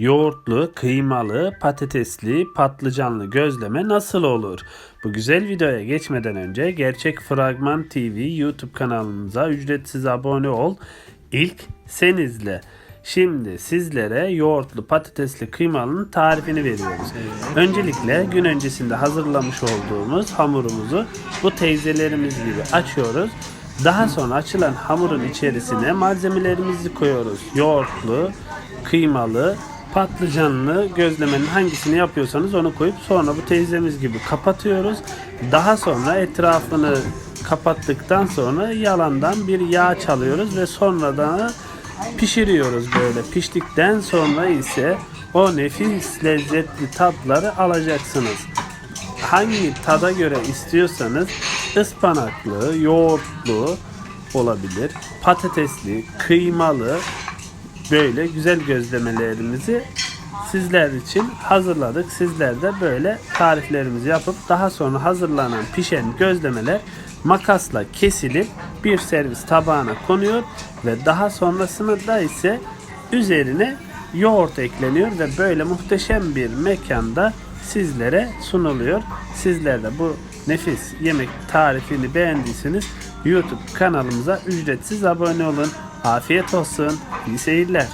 yoğurtlu, kıymalı, patatesli, patlıcanlı gözleme nasıl olur? Bu güzel videoya geçmeden önce Gerçek Fragman TV YouTube kanalımıza ücretsiz abone ol. İlk sen izle. Şimdi sizlere yoğurtlu patatesli kıymalının tarifini veriyoruz. Öncelikle gün öncesinde hazırlamış olduğumuz hamurumuzu bu teyzelerimiz gibi açıyoruz. Daha sonra açılan hamurun içerisine malzemelerimizi koyuyoruz. Yoğurtlu, kıymalı, patlıcanlı gözlemenin hangisini yapıyorsanız onu koyup sonra bu teyzemiz gibi kapatıyoruz. Daha sonra etrafını kapattıktan sonra yalandan bir yağ çalıyoruz ve sonra da pişiriyoruz böyle. Piştikten sonra ise o nefis lezzetli tatları alacaksınız hangi tada göre istiyorsanız ıspanaklı, yoğurtlu olabilir. Patatesli, kıymalı böyle güzel gözlemelerimizi sizler için hazırladık. Sizler de böyle tariflerimizi yapıp daha sonra hazırlanan pişen gözlemeler makasla kesilip bir servis tabağına konuyor ve daha sonrasında ise üzerine yoğurt ekleniyor ve böyle muhteşem bir mekanda sizlere sunuluyor. Sizler de bu nefis yemek tarifini beğendiyseniz YouTube kanalımıza ücretsiz abone olun. Afiyet olsun. İyi seyirler.